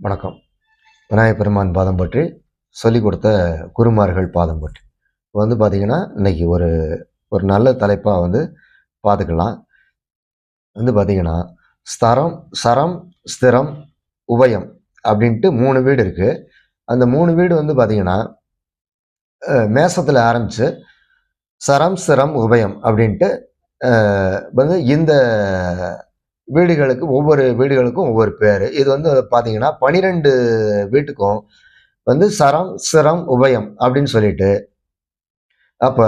வணக்கம். விநாயகப் பெருமான் பாதம் பற்றி சொல்லிக் கொடுத்த குருமார்கள் பாதம் பற்றி. இப்போ வந்து பார்த்திங்கன்னா இன்னைக்கு ஒரு ஒரு நல்ல தலைப்பாக வந்து பார்த்துக்கலாம் வந்து பார்த்திங்கன்னா ஸ்தரம் சரம் ஸ்திரம் உபயம் அப்படின்ட்டு மூணு வீடு இருக்குது அந்த மூணு வீடு வந்து பார்த்திங்கன்னா மேசத்தில் ஆரம்பித்து சரம் ஸ்திரம் உபயம் அப்படின்ட்டு வந்து இந்த வீடுகளுக்கு ஒவ்வொரு வீடுகளுக்கும் ஒவ்வொரு பேர். இது வந்து பார்த்தீங்கன்னா பனிரெண்டு வீட்டுக்கும் வந்து சரம் சிரம் உபயம் அப்படின்னு சொல்லிட்டு அப்போ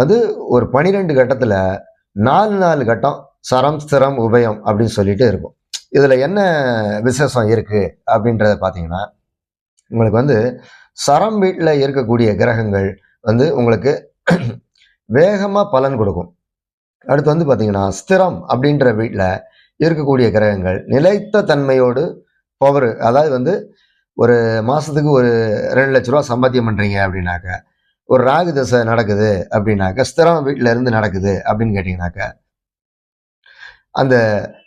வந்து ஒரு பனிரெண்டு கட்டத்தில் நாலு நாலு கட்டம் சரம் ஸ்திரம் உபயம் அப்படின்னு சொல்லிட்டு இருக்கும். இதில் என்ன விசேஷம் இருக்குது அப்படின்றத பார்த்தீங்கன்னா உங்களுக்கு வந்து சரம் வீட்டில் இருக்கக்கூடிய கிரகங்கள் வந்து உங்களுக்கு வேகமாக பலன் கொடுக்கும். அடுத்து வந்து பார்த்தீங்கன்னா ஸ்திரம் அப்படின்ற வீட்டில் இருக்கக்கூடிய கிரகங்கள் நிலைத்த தன்மையோடு பவர் அதாவது வந்து ஒரு மாதத்துக்கு ஒரு ரெண்டு லட்ச ரூபா சம்பாத்தியம் பண்ணுறீங்க அப்படின்னாக்க ஒரு ராகு தசை நடக்குது அப்படின்னாக்க ஸ்திரம் வீட்டில் இருந்து நடக்குது அப்படின்னு கேட்டிங்கனாக்க அந்த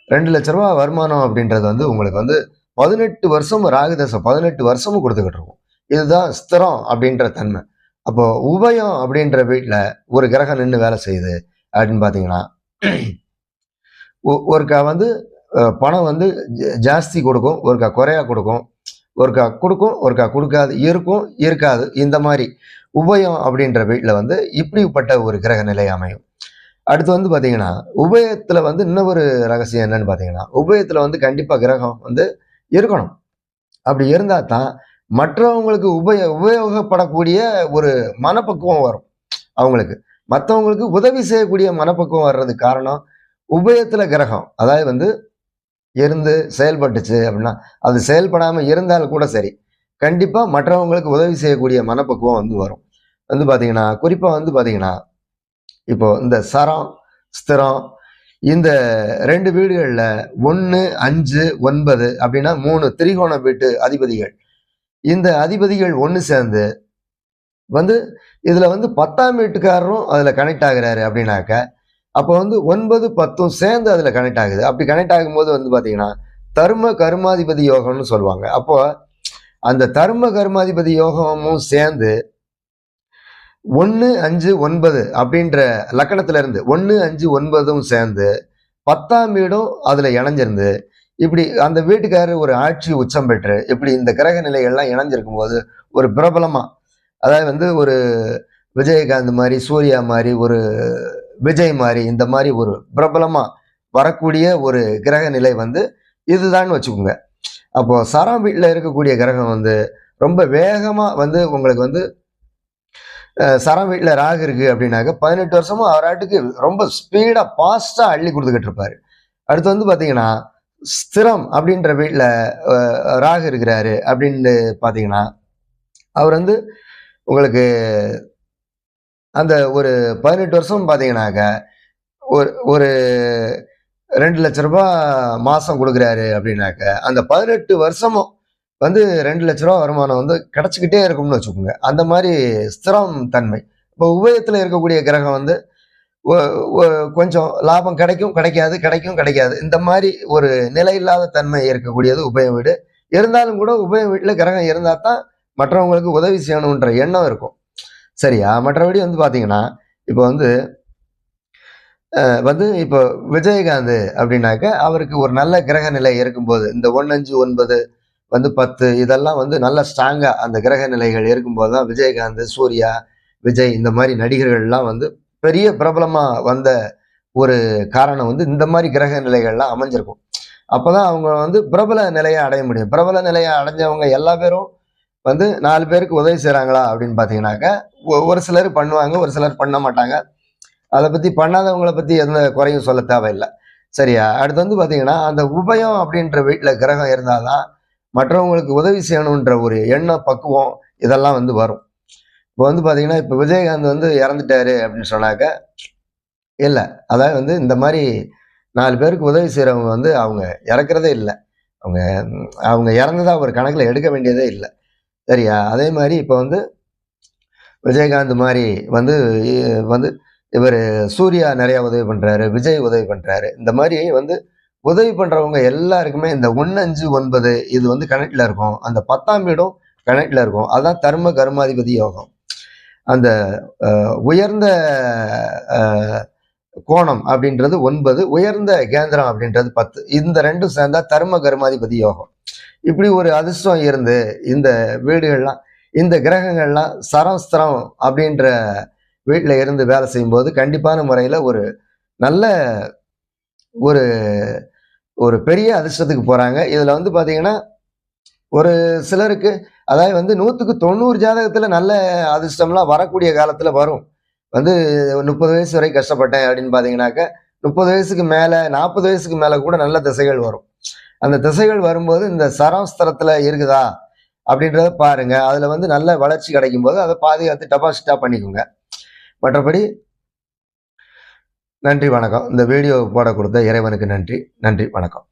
ரெண்டு லட்ச ரூபா வருமானம் அப்படின்றது வந்து உங்களுக்கு வந்து பதினெட்டு வருஷம் ராகு தசை பதினெட்டு வருஷமும் கொடுத்துக்கிட்டு இருக்கும். இதுதான் ஸ்திரம் அப்படின்ற தன்மை. அப்போ உபயம் அப்படின்ற வீட்டில் ஒரு கிரகம் நின்று வேலை செய்யுது அப்படின்னு பார்த்தீங்கன்னா ஒருக்கா வந்து பணம் வந்து ஜ- ஜாஸ்தி கொடுக்கும் ஒருக்கா குறையா கொடுக்கும் ஒருக்கா கொடுக்கும் ஒருக்கா கொடுக்காது இருக்கும் இருக்காது இந்த மாதிரி உபயம் அப்படின்ற வீட்டில் வந்து இப்படிப்பட்ட ஒரு கிரக நிலை அமையும். அடுத்து வந்து பார்த்தீங்கன்னா உபயத்தில் வந்து இன்னொரு ரகசியம் என்னன்னு பார்த்தீங்கன்னா உபயத்தில் வந்து கண்டிப்பாக கிரகம் வந்து இருக்கணும். அப்படி இருந்தால் தான் மற்றவங்களுக்கு உபய உபயோகப்படக்கூடிய ஒரு மனப்பக்குவம் வரும். அவங்களுக்கு. மற்றவங்களுக்கு உதவி செய்யக்கூடிய மனப்பக்குவம் வர்றதுக்கு காரணம் உபயத்தில் கிரகம். அதாவது வந்து இருந்து செயல்பட்டுச்சு அப்படின்னா அது செயல்படாமல் இருந்தாலும் கூட சரி. கண்டிப்பாக மற்றவங்களுக்கு உதவி செய்யக்கூடிய மனப்பக்குவம் வந்து வரும். வந்து பார்த்தீங்கன்னா குறிப்பாக வந்து பார்த்திங்கன்னா இப்போ இந்த சரம் ஸ்திரம் இந்த ரெண்டு வீடுகளில் ஒன்று அஞ்சு ஒன்பது அப்படின்னா மூணு திரிகோண வீட்டு அதிபதிகள். இந்த அதிபதிகள் ஒன்று சேர்ந்து வந்து இதில் வந்து பத்தாம் வீட்டுக்காரரும் அதில் கனெக்ட் ஆகிறாரு அப்படின்னாக்க அப்போ வந்து ஒன்பது பத்தும் சேர்ந்து அதில் கனெக்ட் ஆகுது. அப்படி கனெக்ட் ஆகும்போது வந்து பார்த்தீங்கன்னா தர்ம கர்மாதிபதி யோகம்னு சொல்லுவாங்க. அப்போ அந்த தர்ம கர்மாதிபதி யோகமும் சேர்ந்து ஒன்று அஞ்சு ஒன்பது அப்படின்ற லக்கணத்துல இருந்து ஒன்று அஞ்சு ஒன்பதும் சேர்ந்து பத்தாம் வீடும் அதில் இணைஞ்சிருந்து இப்படி அந்த வீட்டுக்காரர் ஒரு ஆட்சி உச்சம் பெற்று இப்படி இந்த கிரக நிலைகள்லாம் இணைஞ்சிருக்கும் போது ஒரு பிரபலமா அதாவது வந்து ஒரு விஜயகாந்த் மாதிரி சூர்யா மாதிரி ஒரு விஜய் மாதிரி இந்த மாதிரி ஒரு பிரபலமாக வரக்கூடிய ஒரு கிரக நிலை வந்து இதுதான் வச்சுக்கோங்க. அப்போ சரம் வீட்டில் இருக்கக்கூடிய கிரகம் வந்து ரொம்ப வேகமாக வந்து உங்களுக்கு வந்து சரம் வீட்டில் ராகு இருக்கு அப்படின்னாக்க பதினெட்டு வருஷமும் அவராட்டுக்கு ரொம்ப ஸ்பீடாக ஃபாஸ்ட்டாக அள்ளி கொடுத்துக்கிட்டு இருப்பாரு. அடுத்து வந்து பார்த்தீங்கன்னா ஸ்திரம் அப்படின்ற வீட்டில் ராகு இருக்கிறாரு அப்படின்னு பார்த்தீங்கன்னா அவர் வந்து உங்களுக்கு அந்த ஒரு பதினெட்டு வருஷம் பார்த்தீங்கன்னாக்க ஒரு ஒரு ரெண்டு லட்ச ரூபாய் மாதம் கொடுக்குறாரு அப்படின்னாக்க அந்த பதினெட்டு வருஷமும் வந்து ரெண்டு லட்ச ரூபா வருமானம் வந்து கிடச்சிக்கிட்டே இருக்கும்னு வச்சுக்கோங்க. அந்த மாதிரி ஸ்திரம் தன்மை. இப்போ உபயத்தில் இருக்கக்கூடிய கிரகம் வந்து கொஞ்சம் லாபம் கிடைக்கும் கிடைக்காது கிடைக்கும் கிடைக்காது. இந்த மாதிரி ஒரு நிலையில்லாத தன்மை இருக்கக்கூடியது உபய வீடு. இருந்தாலும் கூட உபய வீட்டில் கிரகம் இருந்தால் தான் மற்றவங்களுக்கு உதவி செய்யணுன்ற எண்ணம் இருக்கும். சரியா? மற்றபடி வந்து பார்த்தீங்கன்னா இப்போ வந்து வந்து இப்போ விஜயகாந்த் அப்படின்னாக்க அவருக்கு ஒரு நல்ல கிரக நிலை இருக்கும்போது இந்த ஒன்று அஞ்சு ஒன்பது வந்து பத்து இதெல்லாம் வந்து நல்ல ஸ்ட்ராங்காக அந்த கிரக நிலைகள் இருக்கும்போது தான் விஜயகாந்த் சூர்யா விஜய் இந்த மாதிரி நடிகர்கள்லாம் வந்து பெரிய பிரபலமாக வந்த ஒரு காரணம் வந்து இந்த மாதிரி கிரக நிலைகள்லாம் அமைஞ்சிருக்கும். அப்போ தான் அவங்க வந்து பிரபல நிலையை அடைய முடியும். பிரபல நிலையை அடைஞ்சவங்க எல்லா பேரும் வந்து நாலு பேருக்கு உதவி செய்கிறாங்களா அப்படின்னு பார்த்தீங்கன்னாக்க ஒ- ஒரு சிலர் பண்ணுவாங்க ஒரு சிலர் பண்ண மாட்டாங்க. அதை பற்றி பண்ணாதவங்களை பற்றி எந்த குறையும் சொல்ல தேவையில்லை. சரியா? அடுத்து வந்து பார்த்தீங்கன்னா அந்த உபயம் அப்படின்ற வீட்டில் கிரகம் இருந்தால் தான் மற்றவங்களுக்கு உதவி செய்யணுன்ற ஒரு எண்ணம் பக்குவம் இதெல்லாம் வந்து வரும். இப்போ வந்து பார்த்தீங்கன்னா இப்போ விஜயகாந்த் வந்து இறந்துட்டாரு அப்படின்னு சொன்னாக்க இல்லை. அதாவது வந்து இந்த மாதிரி நாலு பேருக்கு உதவி செய்கிறவங்க வந்து அவங்க இறக்குறதே இல்லை. அவங்க அவங்க இறந்ததா ஒரு கணக்கில் எடுக்க வேண்டியதே இல்லை. சரியா? அதே மாதிரி இப்போ வந்து விஜயகாந்த் மாதிரி வந்து வந்து இவர் சூர்யா நிறையா உதவி பண்ணுறாரு விஜய் உதவி பண்ணுறாரு இந்த மாதிரி வந்து உதவி பண்ணுறவங்க எல்லாருக்குமே இந்த ஒன்று அஞ்சு ஒன்பது இது வந்து கனெக்டில் இருக்கும். அந்த பத்தாம் வீடும் கனெக்டில் இருக்கும். அதுதான் தர்ம கர்மாதிபதி யோகம். அந்த உயர்ந்த கோணம் அப்படின்றது ஒன்பது உயர்ந்த கேந்திரம் அப்படின்றது பத்து. இந்த ரெண்டும் சேர்ந்தா தர்ம கர்மாதிபதி யோகம். இப்படி ஒரு அதிர்ஷ்டம் இருந்து இந்த வீடுகள்லாம் இந்த கிரகங்கள்லாம் சரஸ்திரம் அப்படின்ற வீட்டில் இருந்து வேலை செய்யும்போது கண்டிப்பான முறையில் ஒரு நல்ல ஒரு ஒரு பெரிய அதிர்ஷ்டத்துக்கு போகிறாங்க இதில் வந்து பார்த்தீங்கன்னா ஒரு சிலருக்கு அதாவது வந்து நூற்றுக்கு தொண்ணூறு ஜாதகத்தில் நல்ல அதிர்ஷ்டம்லாம் வரக்கூடிய காலத்தில் வரும். வந்து முப்பது வயசு வரை கஷ்டப்பட்டேன் அப்படின்னு பார்த்தீங்கன்னாக்க முப்பது வயசுக்கு மேலே நாற்பது வயசுக்கு மேலே கூட நல்ல திசைகள் வரும். அந்த திசைகள் வரும்போது இந்த சராஸ்திரத்தில் இருக்குதா அப்படின்றத பாருங்க. அதில் வந்து நல்ல வளர்ச்சி கிடைக்கும் போது அதை பாதுகாத்து டெபாசிட்டாக பண்ணிக்கோங்க. மற்றபடி நன்றி வணக்கம். இந்த வீடியோ போட கொடுத்த இறைவனுக்கு நன்றி. நன்றி வணக்கம்.